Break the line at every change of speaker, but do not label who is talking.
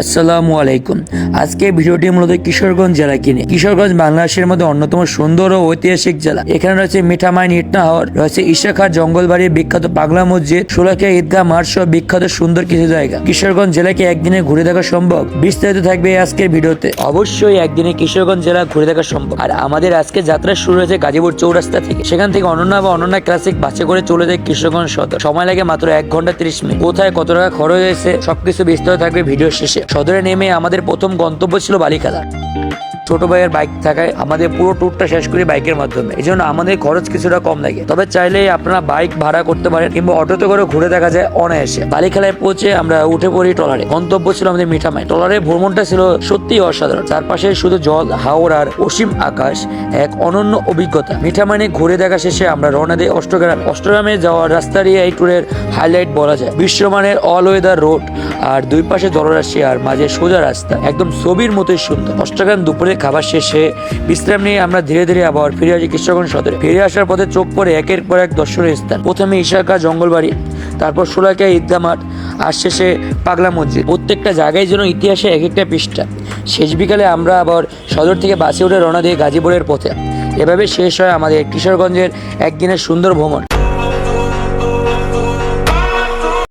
আসসালামু আলাইকুম। আজকে ভিডিওটি মূলত কিশোরগঞ্জ জেলা কিনে। কিশোরগঞ্জ বাংলাদেশের মধ্যে অন্যতম সুন্দর ও ঐতিহাসিক জেলা। এখানে রয়েছে মিঠামাইন ইটনাহর রয়েছে ইশাখার জঙ্গলবাড়ির বিখ্যাত পাগলা মসজিদ সোলাকিয়া ঈদগাহ মাঠ সহ বিখ্যাত সুন্দর কিছু জায়গা। কিশোরগঞ্জ জেলাকে একদিনে ঘুরে দেখা সম্ভব? বিস্তারিত থাকবে আজকের ভিডিওতে। অবশ্যই একদিনে কিশোরগঞ্জ জেলা ঘুরে দেখা সম্ভব। আর আমাদের আজকে যাত্রা শুরু হয়েছে গাজীপুর চৌরাস্তা থেকে। সেখান থেকে অনন্যা বা অনন্যা ক্লাসিক বাসে করে চলে যায় কিশোরগঞ্জ সদর। সময় লাগে মাত্র এক ঘণ্টা তিরিশ মিনিট। কোথায় কত টাকা খরচ হয়েছে, সবকিছু বিস্তারিত থাকবে ভিডিও শেষে। সদরে নেমে আমাদের প্রথম গন্তব্য ছিল বালিখালা। ছোট ভাইয়ের বাইক থাকায় আমাদের পুরো ট্যুরটা শেষ করি বাইকের মাধ্যমে। এই আমাদের খরচ কিছুটা কম লাগে। তবে চাইলে আপনারা বাইক ভাড়া করতে পারেন কিংবা অটোতে করে ঘুরে দেখা যায় অনায়াসে। বালিখালায় পৌঁছে আমরা উঠে পড়ি ট্রলারে। গন্তব্য ছিল আমাদের মিঠামাই। ট্রলারে ভ্রমণটা ছিল সত্যি অসাধারণ। চারপাশে শুধু জল, হাওড় আর অসীম আকাশ এক অনন্য অভিজ্ঞতা। মিঠামাইনে ঘুরে দেখা শেষে আমরা রওনা দিই অষ্টগ্রাম। অষ্টগ্রামে যাওয়ার রাস্তারই এই ট্যুরের হাইলাইট বলা যায়। বিশ্বমানের অল ওয়েদার রোড আর দুই পাশে জলরাশি আর মাঝে সোজা রাস্তা। একদম ছবির মতোই সুন্দর। অষ্টগ্রাম দুপুরে খাবার শেষে বিশ্রাম নিয়ে আমরা ধীরে ধীরে আবার ফিরে আসি কৃষ্ণগঞ্জ সদরে। ফিরে আসার পথে চোখ পড়ে একের পর এক দর্শনীয় স্থান। প্রথমে ইশাকা জঙ্গলবাড়ি, তারপর সোলাকিয়া ঈদগা মাঠ আর শেষে পাগলা মসজিদ। প্রত্যেকটা জায়গায় যেন ইতিহাসে এক একটা পৃষ্ঠা। শেষ বিকালে আমরা আবার সদর থেকে বাসে উঠে রওনা দিয়ে গাজীপুরের পথে। এভাবে শেষ হয় আমাদের কিশোরগঞ্জের একদিনের সুন্দর ভ্রমণ।